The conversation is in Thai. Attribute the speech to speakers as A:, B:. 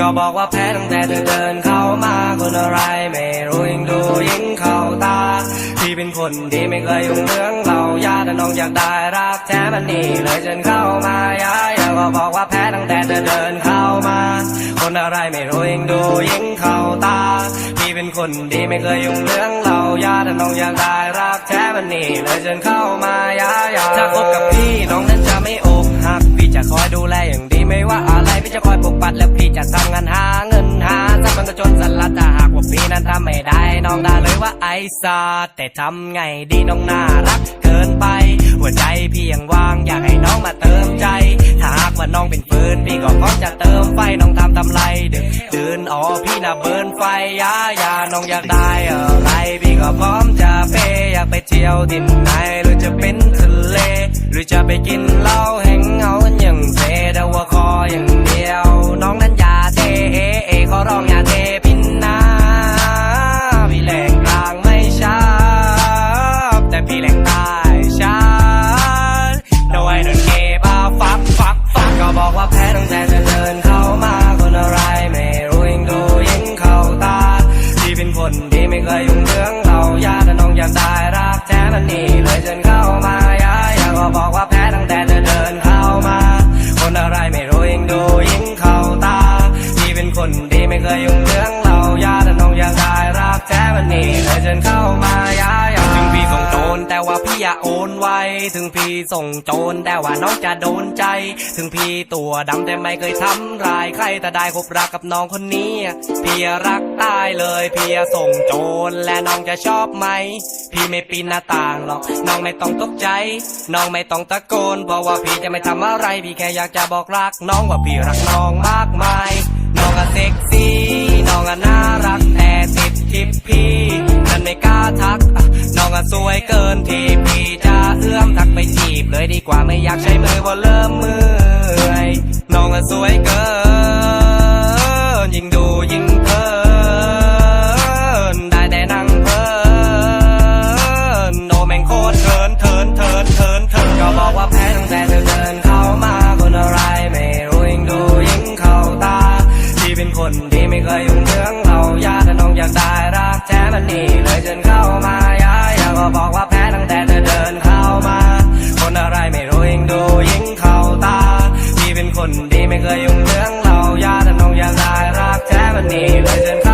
A: ก็บอกว่าแพ้ตั้งแต่เธอเดินเข้ามาคนอะไรไม่รู้ยิ่งดูยิ่งเข้าตาพี่เป็นคนดีไม่เคยยุ่งเรื่องเรายาต่น้องอยากได้รักแท้มันนี่เลยจนเข้ามายาอยาก็บอกว่าแพ้ตั้งแต่เธอเดินเข้ามา คนอะไรไม่รู้ยิ่งดูยิ่งเข้าตาพี่เป็นคนดีไม่เคยยุ่งเรื่องเรายาต่น้องอยากได้รักแท้มันนี่เลยจนเข้ามายาอยาถ้าคบกับพี่น้องนั้นจะไม่อกหักพี่จะคอยดูแลอย่างดี จะคอยปกปัดและพี่จะทำงานหาเงินหาทรัพย์มันก็จนสลัดถ้าหากว่าพี่นั้นทำไม่ได้น้องได้เลยว่าไอ้ซาแต่ทำไงดีน้องน่ารักเกินไป หัวใจพี่ยังว่างอยากให้น้องมาเติมใจ ถ้าหากว่าน้องเป็นฟืนพี่ก็พร้อมจะเติมไฟน้องทำทำไรดึกดื่นอ๋อพี่น่ะเบิร์นไฟยายาน้องอยากได้อะไรพี่ก็พร้อมจะเปอยากไปเที่ยวที่ไหนหรือจะเป็นทะเล หรือจะไปกินเหล้าแห่งเอากันอย่างเซแต่ว่าคออย่างเดียว น้องนั้นอย่าเทเอเอขอร้องอย่าเทพินนาพี่แหลงกลางไม่ชอบแต่พี่แหลงใต้ชา No I don't care about fuck fuck fuck ก็บอกว่าแพ้ตั้งแต่เธอเดินเข้า ถึงพี่ส่งโจรแต่ว่าน้องจะโดนใจ ถึงพี่ตัวดำแต่ไม่เคยทำร้ายใครแต่ได้คบรักกับน้องคนนี้ พี่รักตายเลยพี่ส่งโจรและน้องจะชอบไหม พี่ไม่ปีนหน้าต่างหรอกน้องไม่ต้องตกใจ น้องไม่ต้องตะโกนเพราะว่าพี่จะไม่ทำอะไร พี่แค่อยากจะบอกรักน้องว่าพี่รักน้องมากมาย น้องอะเซ็กซี่น้องอะน่ารักแต่ติดทิปพี่นั่นไม่กล้าทัก น้องอะสวยเกินที่พี่จะ เอื้อมทักไปจีบเลยดีกว่าไม่อยากใช้มือเพราะเริ่มเมื่อยน้องอะสวยเกิน ยิ่งดูยิ่งเพลินได้แต่นั่งเพลินโนแม่งโคตรเทินเทินเทินเทินเทินก็บอกว่าแพ้ตั้งแต่เธอเดินเข้ามาคนอะไรไม่รู้ยิ่งดูยิ่งเข้าตา ที่เป็นคนดีไม่เคยยุ่งเรื่องเรายาแต่น้องอยากได้ ยยุ่งเรื่องเราอย่าทำนองอย่าลายรักแท้วันนี้เลยฉัน